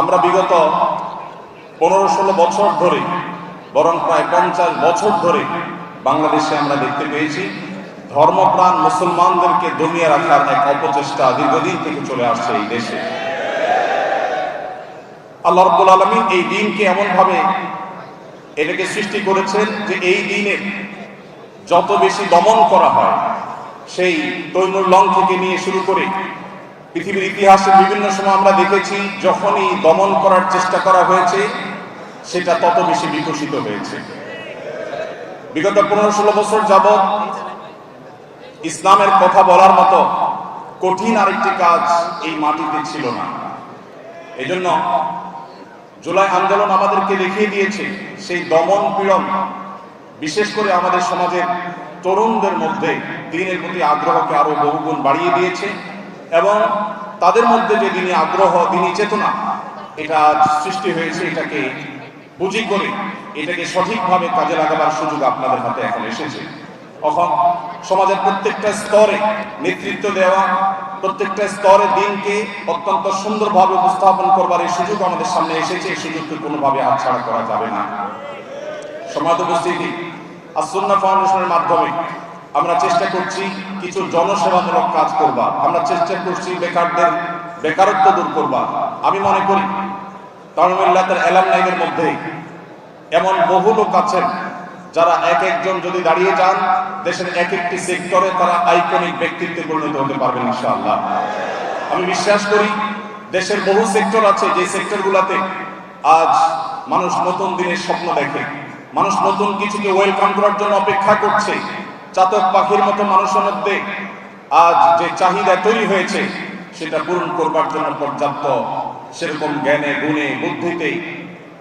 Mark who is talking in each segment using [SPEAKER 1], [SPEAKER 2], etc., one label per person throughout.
[SPEAKER 1] আমরা বিগত পনেরো ষোলো বছর ধরে, বরং প্রায় পঞ্চাশ বছর ধরে বাংলাদেশে আমরা দেখতে পেয়েছি, ধর্মপ্রাণ মুসলমানদেরকে দমিয়ে রাখার এক অপচেষ্টা দীর্ঘদিন থেকে চলে আসছে এই দেশে। আল্লাহ রব্বুল আলমিন এই দিনকে এমনভাবে এটাকে সৃষ্টি করেছেন যে এই দিনে যত বেশি দমন করা হয়, সেই তৈমুর থেকে নিয়ে শুরু করে পৃথিবীর ইতিহাসে বিভিন্ন সময় আমরা দেখেছি, যখনই দমন করার চেষ্টা করা হয়েছে, সেটা তত বেশি বিকশিত হয়েছে। বিগত পনেরো ষোলো বছর যাবৎ ইসলামের কথা বলার মতো কঠিন আরেকটি কাজ এই মাটিতে ছিল না। এজন্য জুলাই আন্দোলন আমাদেরকে দেখিয়ে দিয়েছে, সেই দমন পীড়ন, বিশেষ করে আমাদের সমাজের তরুণদের মধ্যে, দিনের প্রতি আগ্রহকে আরও বহুগুণ বাড়িয়ে দিয়েছে। এবং তাদের মধ্যে যে দিনী আগ্রহ দিনী চেতনা, এটা সৃষ্টি হয়েছে, এটাকে বুঝি করে, এটাকে সঠিকভাবে কাজে লাগাবার সুযোগ আপনাদের হাতে এখন এসেছে। তখন সমাজের প্রত্যেকটা স্তরে নেতৃত্ব দেওয়া, প্রত্যেকটা স্তরে দিনকে অত্যন্ত সুন্দরভাবে উপস্থাপন করবার এই সুযোগ আমাদের সামনে এসেছে, এই সুযোগকে কোনোভাবে হাতছাড়া করা যাবে না। সমাজ উপস্থিতি আসন্না ফাউন্ডেশনের মাধ্যমে আমরা চেষ্টা করছি কিছু জনসেবামূলক কাজ করবা আমরা চেষ্টা করছি বেকারদের বেকারত্ব দূর করবা আমি মনে করি তামিল্লাতের এলামনাইদের মধ্যে এমন বহু লোক আছেন যারা এক একজন যদি দাঁড়িয়ে যান, দেশের এক একটি সেক্টরে তারা আইকনিক ব্যক্তিত্বে পরিণত হতে পারবেন ইনশাআল্লাহ। আমি বিশ্বাস করি, দেশের বহু সেক্টর আছে, যে সেক্টরগুলোতে আজ মানুষ নতুন দিনের স্বপ্ন দেখে, মানুষ নতুন কিছুকে ওয়েলকাম করার জন্য অপেক্ষা করছে। চাতক পাখির মতো মানুষের মধ্যে আজ যে চাহিদা তৈরি হয়েছে, সেটা পূরণ করবার জন্য পর্যাপ্ত সেরকম জ্ঞানে, গুণে, বুদ্ধিতে,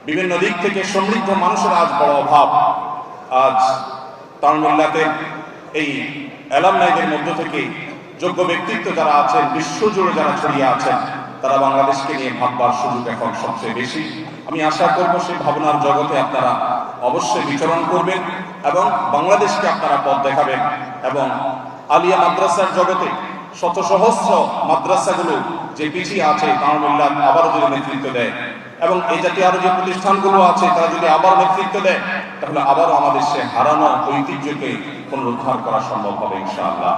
[SPEAKER 1] বিভিন্ন দিক থেকে সমৃদ্ধ মানুষের আজ বড় অভাব। আজ তামিল্লাতে এই অ্যালামনাইদের মধ্য থেকে যোগ্য ব্যক্তিত্ব যারা আছেন, বিশ্বজুড়ে যারা ছড়িয়ে আছেন তারা বাংলাদেশকে নিয়ে ভাববার সুযোগ এখন সবচেয়ে বেশি। আমি আশা করব সেই ভাবনার জগতে আপনারা অবশ্যই বিচরণ করবেন এবং বাংলাদেশকে আপনারা পথ দেখাবেন এবং আলিয়া মাদ্রাসার জগতে শত সহস্র মাদ্রাসাগুলো যে পিছিয়ে আছে তামিল্লা আবারও যদি নেতৃত্ব দেয় এবং এই জাতীয় আরও যে প্রতিষ্ঠানগুলো আছে, তারা যদি আবার নেতৃত্ব দেয়, তাহলে আবারও আমাদের সে হারানো ঐতিহ্যকে পুনরুদ্ধার করা সম্ভব হবে ইনশাআল্লাহ।